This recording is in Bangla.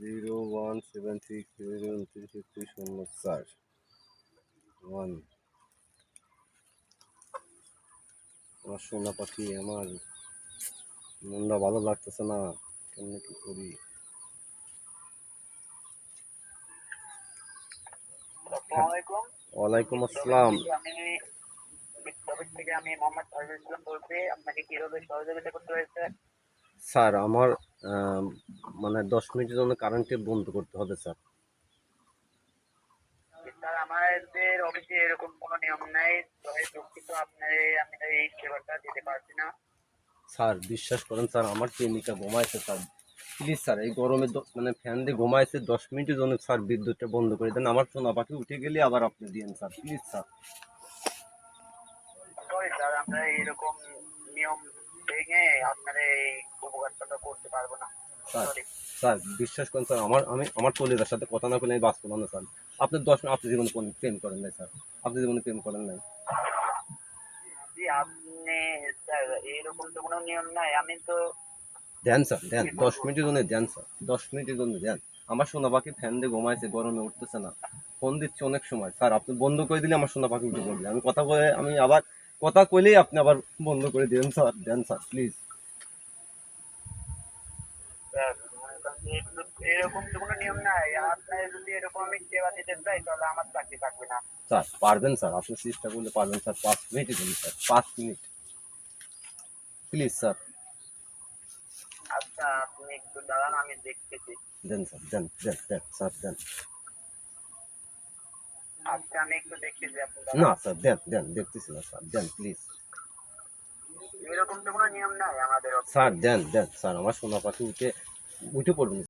Zero one seven six zero উনত্রিশ একত্রিশ শূন্য চার ওয়ান আমার সোনা পাখি আমার। মনটা ভালো লাগতেছে না। কেমনি কি করি? ওয়ালাইকুম আসসালাম। আমি থেকে আমি মোহাম্মদ বলছি। আপনাকে কীভাবে সহযোগিতা করতে হয়েছে? স্যার আমার মানে দশ মিনিটের জন্য কারেন্টে বন্ধ করতে হবে স্যার। স্যার আমাদের অফিসে এরকম কোনো নিয়ম নাই দুঃখিত আপনার আমি এই সেবাটা দিতে পারছি না। স্যার বিশ্বাস করেন স্যার আমার প্রেমিকা ঘুমাইছে স্যার। প্লিজ স্যার এই গরমে মানে ফ্যান দিয়ে ঘুমাইছে দশ মিনিটের জন্য স্যার বিদ্যুৎটা বন্ধ করে দেন। আমার সোনা পাখি উঠে গেলে আবার আপনি দিন sir. Please sir. Sorry sir আমরা এরকম নিয়ম ভেঙে আপনার এই উপকারটা করতে পারব না। স্যার সরি স্যার বিশ্বাস করেন স্যার আমার আমি আমার কলিদার সাথে কথা না বলে আমি বাঁচবো না স্যার। আপনি দশ মিনিট আপনি জীবনে কোন প্রেম করেন নাই স্যার। আপনি জীবনে প্রেম করেন নাই। আপনি স্যার এরকম তো কোনো নিয়ম নাই। আমি তো দেন স্যার দেন। দশ মিনিটের জন্য দেন স্যার। দশ মিনিটের জন্য দেন। আমার সোনা পাখি ফ্যান দিয়ে ঘুমাইছে গরমে উঠতেছে না। ফোন দিচ্ছে অনেক সময়। স্যার আপনি বন্ধ করে দিলে আমার সোনা পাখি উঠে পড়বে। আমি কথা বলে আমি আবার কথা কইলেই আপনি আবার বন্ধ করে দেন স্যার দেন স্যার প্লিজ স্যার মনে করেন যে এগুলো- এরকম তো কোনো নিয়ম নাই। আপনার যদি এরকম আমি সেবা দিতে চাই তাহলে আমার চাকরি থাকবে না। স্যার পারবেন স্যার আপনি চেষ্টা করলে পারবেন স্যার পাঁচ মিনিটের জন্য স্যার পাঁচ মিনিট। Please sir. আচ্ছা আপনি একটু দাঁড়ান আমি দেখতেছি। দেন স্যার দেন দেন দেন স্যার দেন। আচ্ছা আমি একটু না স্যার দেন দেন দেখতেছি না স্যার দেন প্লিজ এরকম তো কোনো নিয়ম নাই আমাদের স্যার দেন দেন স্যার আমার সোনা পাখি উঠে উঠে পড়বেন